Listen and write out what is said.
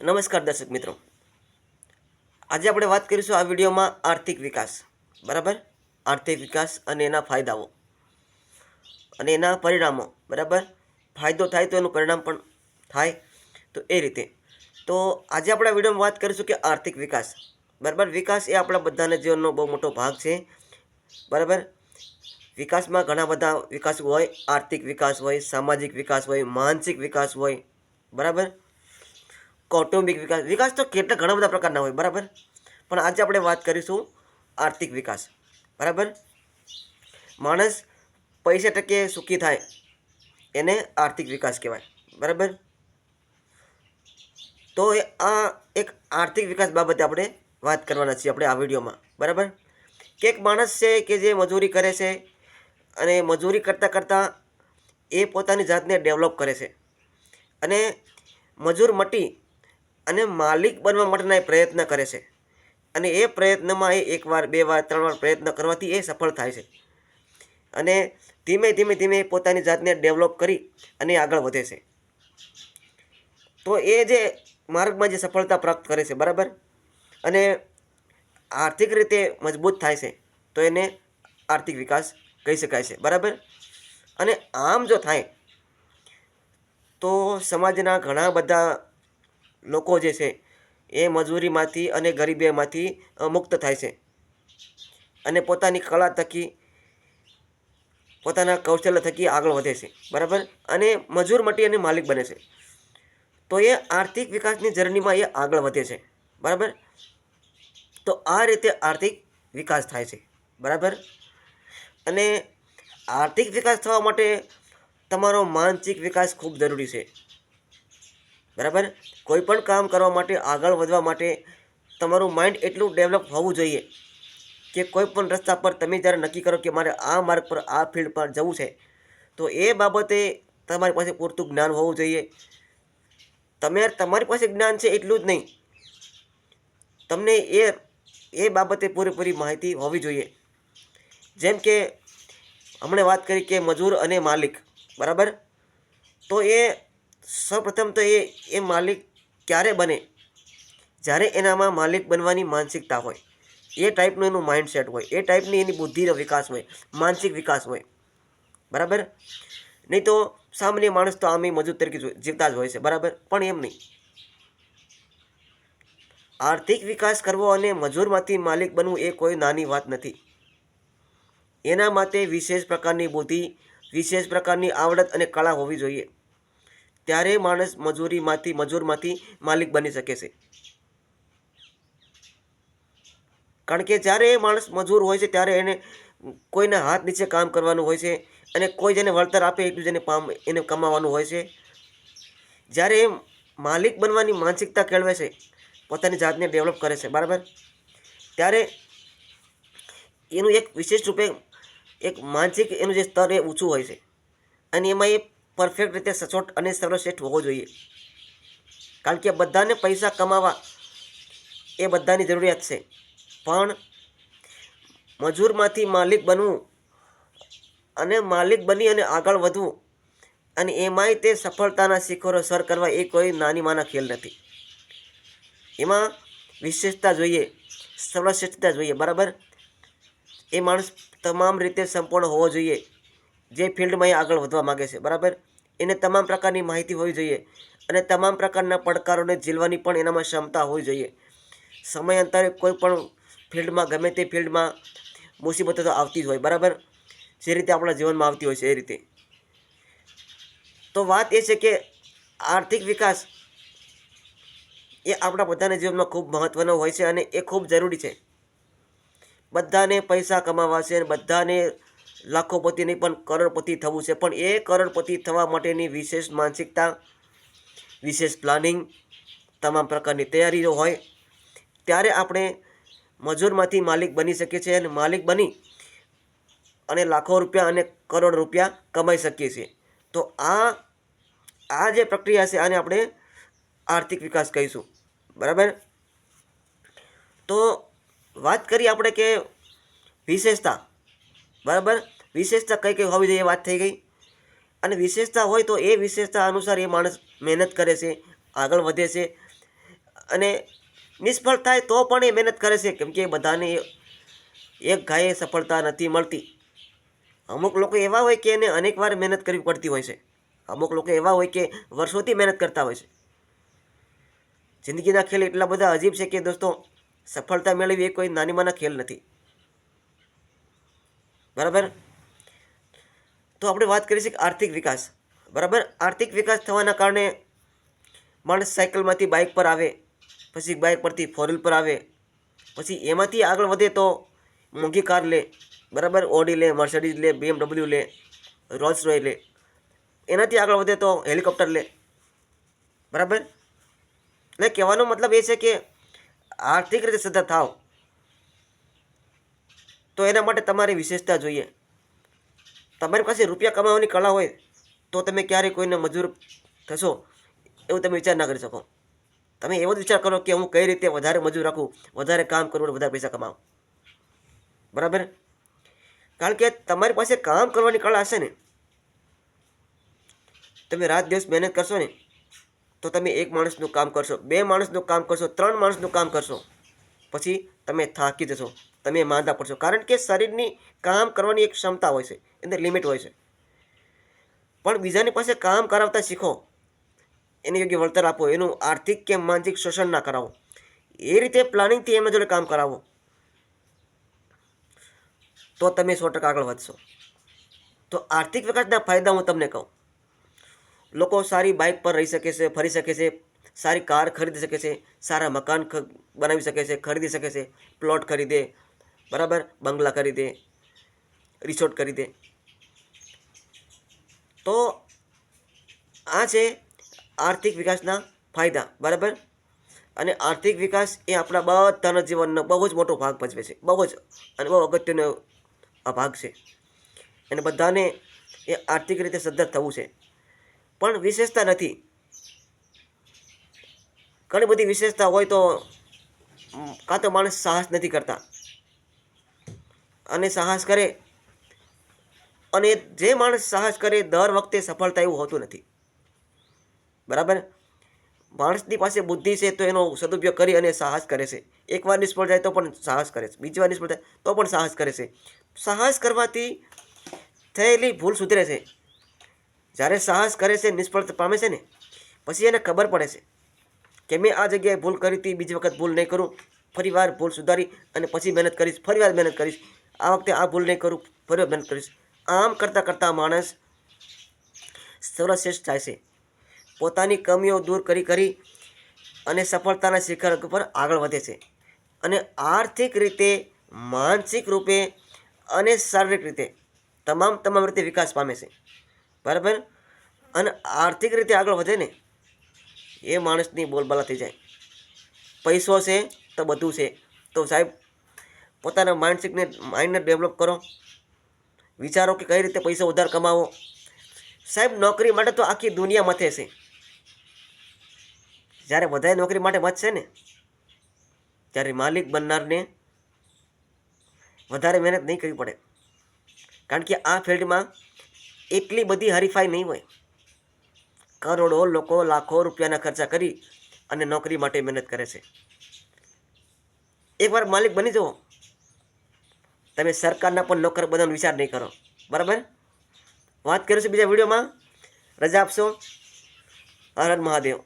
નમસ્કાર દર્શક મિત્રો. આજે આપણે વાત કરીશું આ વિડીયોમાં આર્થિક વિકાસ. બરાબર? આર્થિક વિકાસ અને એના ફાયદાઓ. અને એના પરિણામો. બરાબર? ફાયદો થાય તો એનું પરિણામ પણ થાય તો એ રીતે. તો આજે આપણે આ વિડીયોમાં વાત કરીશું કે આર્થિક વિકાસ. બરાબર? વિકાસ એ આપણા બધાના જીવનનો બહુ મોટો ભાગ છે. બરાબર? વિકાસમાં ઘણા બધા વિકાસ હોય. આર્થિક વિકાસ હોય, સામાજિક વિકાસ હોય, માનસિક વિકાસ હોય. બરાબર? કૌટુંબિક વિકાસ. વિકાસ તો કેટલા ઘણા બધા પ્રકારના હોય, બરાબર? પણ આજે આપણે વાત કરીશું આર્થિક વિકાસ. બરાબર? માણસ પૈસા ટકે સુખી થાય, એને આર્થિક વિકાસ કહેવાય. બરાબર? તો એ આ એક આર્થિક વિકાસ બાબતે આપણે વાત કરવાના છીએ આપણે આ વિડીયોમાં. બરાબર? કે એક માણસ છે કે જે મજૂરી કરે છે અને મજૂરી કરતાં કરતાં એ પોતાની જાતને ડેવલપ કરે છે. અને મજૂર મટી અને માલિક બનવા માટેના એ પ્રયત્ન કરે છે. અને એ પ્રયત્નમાં એ એકવાર બે વાર, ત્રણ વાર પ્રયત્ન કરવાથી એ સફળ થાય છે. અને ધીમે ધીમે ધીમે પોતાની જાતને ડેવલપ કરી અને આગળ વધે છે. તો એ જે માર્ગમાં જે સફળતા પ્રાપ્ત કરે છે, બરાબર? અને આર્થિક રીતે મજબૂત થાય છે, તો એને આર્થિક વિકાસ કહી શકાય છે, બરાબર? અને આમ જો થાય, તો સમાજના ઘણા બધા લોકો જે છે, એ મજૂરીમાંથી અને ગરીબીમાંથી મુક્ત થાય છે. અને પોતાની કળા થકી, પોતાના કૌશલ્ય થકી આગળ વધે છે. બરાબર? અને મજૂર મટી અને માલિક બને છે. તો એ આર્થિક વિકાસની જર્નીમાં એ આગળ વધે છે. બરાબર? તો આ રીતે આર્થિક વિકાસ થાય છે. બરાબર? અને આર્થિક વિકાસ થવા માટે તમારો માનસિક વિકાસ ખૂબ જરૂરી છે. બરાબર? કોઈપણ કામ કરવા માટે, આગળ વધવા માટે તમારું માઇન્ડ એટલું ડેવલપ હોવું જોઈએ કે કોઈ પણ રસ્તા પર તમે જ્યારે નક્કી કરો કે મારે આ માર્ગ પર, આ ફિલ્ડ પર જવું છે, તો એ બાબતે તમારી પાસે પૂરતું જ્ઞાન હોવું જોઈએ. તમે તમારી પાસે જ્ઞાન છે એટલું જ નહીં. તમને એ એ બાબતે પૂરેપૂરી માહિતી હોવી જોઈએ. જેમ કે, હમણે વાત કરી કે મજૂર અને માલિક, બરાબર? તો એ સૌપ્રથમ તો એ એ માલિક ક્યારે બને? જ્યારે એનામાં માલિક બનવાની માનસિકતા હોય. એ ટાઈપનું એનું માઇન્ડસેટ હોય. એ ટાઈપની એની બુદ્ધિનો વિકાસ હોય. માનસિક વિકાસ હોય. બરાબર? નહીં તો સામાન્ય માણસ તો આમે મજૂર તરીકે જીવતા જ હોય છે. બરાબર? પણ એમ નહીં. આર્થિક વિકાસ કરવો અને મજૂરમાંથી માલિક બનવું એ કોઈ નાની વાત નથી. એના માટે વિશેષ પ્રકારની બુદ્ધિ, વિશેષ પ્રકારની આવડત અને કળા હોવી જોઈએ. ત્યારે માણસ મજૂરીમાંથી, મજૂરમાંથી માલિક બની શકે છે. કારણ કે જ્યારે એ માણસ મજૂર હોય છે, ત્યારે એને કોઈના હાથ નીચે કામ કરવાનું હોય છે અને કોઈ જેને વળતર આપે એટલું જેને પામ એને કમાવાનું હોય છે. જ્યારે એ માલિક બનવાની માનસિકતા કેળવે છે, પોતાની જાતને ડેવલપ કરે છે, બરાબર? ત્યારે એનું એક વિશેષ રૂપે એક માનસિક એનું જે સ્તર એ ઊંચું હોય છે. અને એમાં એ પરફેક્ટ રીતે સચોટ અને સર્વશ્રેષ્ઠ હોવો જોઈએ. કારણ કે બધાને પૈસા કમાવા એ બધાની જરૂરિયાત છે. પણ મજૂરમાંથી માલિક બનવું અને માલિક બની અને આગળ વધવું અને એમાંય તે સફળતાના શિખરો સર કરવા એ કોઈ નાની માના ખેલ નથી. એમાં વિશેષતા જોઈએ, સર્વશ્રેષ્ઠતા જોઈએ, બરાબર? એ માણસ તમામ રીતે સંપૂર્ણ હોવો જોઈએ. જે ફિલ્ડમાં એ આગળ વધવા માગે છે, બરાબર? એને તમામ પ્રકારની માહિતી હોવી જોઈએ અને તમામ પ્રકારના પડકારોને ઝીલવાની પણ એનામાં ક્ષમતા હોવી જોઈએ. સમયાંતરે કોઈ પણ ફિલ્ડમાં, ગમે તે ફિલ્ડમાં મુસીબતો તો આવતી જ હોય, બરાબર? જે રીતે આપણા જીવનમાં આવતી હોય છે એ રીતે. તો વાત એ છે કે આર્થિક વિકાસ એ આપણા બધાના જીવનમાં ખૂબ મહત્ત્વનો હોય છે અને એ ખૂબ જરૂરી છે. બધાને પૈસા કમાવા છે અને બધાને લાખોપતિ નહીં પણ કરોડપતિ થવું છે. પણ એ કરોડપતિ થવા માટેની વિશેષ માનસિકતા, વિશેષ પ્લાનિંગ તમામ પ્રકારની તૈયારીઓ હોય, ત્યારે આપણે મજૂરમાંથી માલિક બની શકીએ છીએ અને માલિક બની અને લાખો રૂપિયા અને કરોડ રૂપિયા કમાઈ શકીએ છીએ. તો આ આ જે પ્રક્રિયા છે, આને આપણે આર્થિક વિકાસ કહીશું. બરાબર? તો વાત કરીએ આપણે કે વિશેષતા. બરાબર? વિશેષતા કઈ કઈ હોવી જોઈએ વાત થઈ ગઈ. અને વિશેષતા હોય તો એ વિશેષતા અનુસાર એ માણસ મહેનત કરે છે, આગળ વધે છે. અને નિષ્ફળ થાય તો પણ એ મહેનત કરે છે, કેમ કે બધાને એક ગાયે સફળતા નથી મળતી. અમુક લોકો એવા હોય કે એને અનેક વાર મહેનત કરવી પડતી હોય છે. અમુક લોકો એવા હોય કે વર્ષોથી મહેનત કરતા હોય છે. જિંદગીના ખેલ એટલા બધા અજીબ છે કે દોસ્તો, સફળતા મેળવવી એ કોઈ નાનીમાંના ખેલ નથી. બરાબર? તો આપણે વાત છીએ કે આર્થિક વિકાસ. બરાબર? આર્થિક વિકાસ થવાના કારણે માણસ સાયકલમાંથી બાઇક પર આવે, પછી બાઇક પરથી ફોર વ્હીલ પર આવે, પછી એમાંથી આગળ વધે તો મોંઘી કાર લે, બરાબર? ઓડી લે મર્સિડીઝ લે બીએમડબલ્યુ લે રોલ્સ રોય લે, એનાથી આગળ વધે તો હેલિકોપ્ટર લે. બરાબર? એટલે કહેવાનો મતલબ એ છે કે આર્થિક રીતે સદ્ધર થાવ, તો એના માટે તમારી વિશેષતા જોઈએ. તમારી પાસે રૂપિયા કમાવાની કળા હોય તો તમે ક્યારેય કોઈને મજૂર થશો એવું તમે વિચાર ના કરી શકો. તમે એવો જ વિચાર કરો કે હું કઈ રીતે વધારે મજૂર રાખું, વધારે કામ કરું અને વધારે પૈસા કમાવું. બરાબર? કારણ કે તમારી પાસે કામ કરવાની કળા હશે ને. તમે રાત દિવસ મહેનત કરશો ને, તો તમે એક માણસનું કામ કરશો, બે માણસનું કામ કરશો, ત્રણ માણસનું કામ કરશો. પછી તમે થાકી જશો. તમે માંદા પડશો. કારણ કે શરીરની કામ કરવાની એક ક્ષમતા હોય છે. એની લિમિટ હોય છે. પણ બીજાની પાસે કામ કરાવતા શીખો. એને યોગ્ય વળતર આપો. એનું આર્થિક કે માનસિક શોષણ ના કરાવો. એ રીતે પ્લાનિંગથી એમના જોડે કામ કરાવો. તો તમે સો ટકા આગળ વધશો. તો આર્થિક વિકાસના ફાયદા હું તમને કહું. લોકો સારી બાઇક પર રહી શકે છે, ફરી શકે છે, સારી કાર ખરીદી શકે છે, સારા મકાન બનાવી શકે છે, ખરીદી શકે છે પ્લોટ ખરીદે બરાબર? બંગલા કરી દે રિસોર્ટ કરી દે. તો આ છે આર્થિક વિકાસના ફાયદા, બરાબર? અને આર્થિક વિકાસ એ આપણા બધાના જીવનનો બહુ જ મોટો ભાગ ભજવે છે, બહુ જ, અને બહુ અગત્યનો આ ભાગ છે. અને બધાને એ આર્થિક રીતે સદ્ધર થવું છે. પણ વિશેષતા નથી. ઘણી બધી વિશેષતા હોય તો કાં તો માણસ સાહસ નથી કરતા. અને સાહસ કરે. અને જે માણસ સાહસ કરે, દર વખતે સફળતા એવું હોતું નથી. બરાબર? માણસની પાસે બુદ્ધિ છે તો એનો સદુપયોગ કરી અને સાહસ કરે છે. એકવાર નિષ્ફળ જાય તો પણ સાહસ કરે છે. બીજી વાર નિષ્ફળ જાય તો પણ સાહસ કરે છે. સાહસ કરવાથી થયેલી ભૂલ સુધરે છે. જ્યારે સાહસ કરે છે નિષ્ફળ પામે છે ને, પછી એને ખબર પડે છે કે મેં આ જગ્યાએ ભૂલ કરી હતી, બીજી વખત ભૂલ નહીં કરું. ફરી વાર ભૂલ સુધારી અને પછી મહેનત કરીશ, ફરી વાર મહેનત કરીશ. આ વખતે આ ભૂલ નહીં કરું. ફરી મહેનત કરીશ. આમ કરતાં કરતાં માણસ સર્વશ્રેષ્ઠ થાય છે. પોતાની કમીઓ દૂર કરી કરી અને સફળતાના શિખર ઉપર આગળ વધે છે. અને આર્થિક રીતે, માનસિક રૂપે અને શારીરિક રીતે તમામ તમામ રીતે વિકાસ પામે છે. બરાબર? અને આર્થિક રીતે આગળ વધે ને, એ માણસની બોલબાલા થઈ જાય. પૈસો છે તો બધું છે. તો સાહેબ પોતાના માનસિકને માઇન્ડને ડેવલપ કરો. વિચારો કે કઈ રીતે પૈસા વધારે કમાવો. સાહેબ, નોકરી માટે તો આખી દુનિયા મથે છે. જ્યારે બધાએ નોકરી માટે મથશે ને, ત્યારે માલિક બનનારને વધારે મહેનત નહીં કરવી પડે. કારણ કે આ ફિલ્ડમાં એટલી બધી હરીફાઈ નહીં હોય. કરોડો લોકો લાખો રૂપિયાના ખર્ચા કરી અને નોકરી માટે મહેનત કરે છે. એકવાર માલિક બની જુઓ તમે સરકારના પણ નોકર બધાનો વિચાર નહીં કરો. બરાબર? વાત કરીશું બીજા વિડીયોમાં. રજા આપશો. હર મહાદેવ.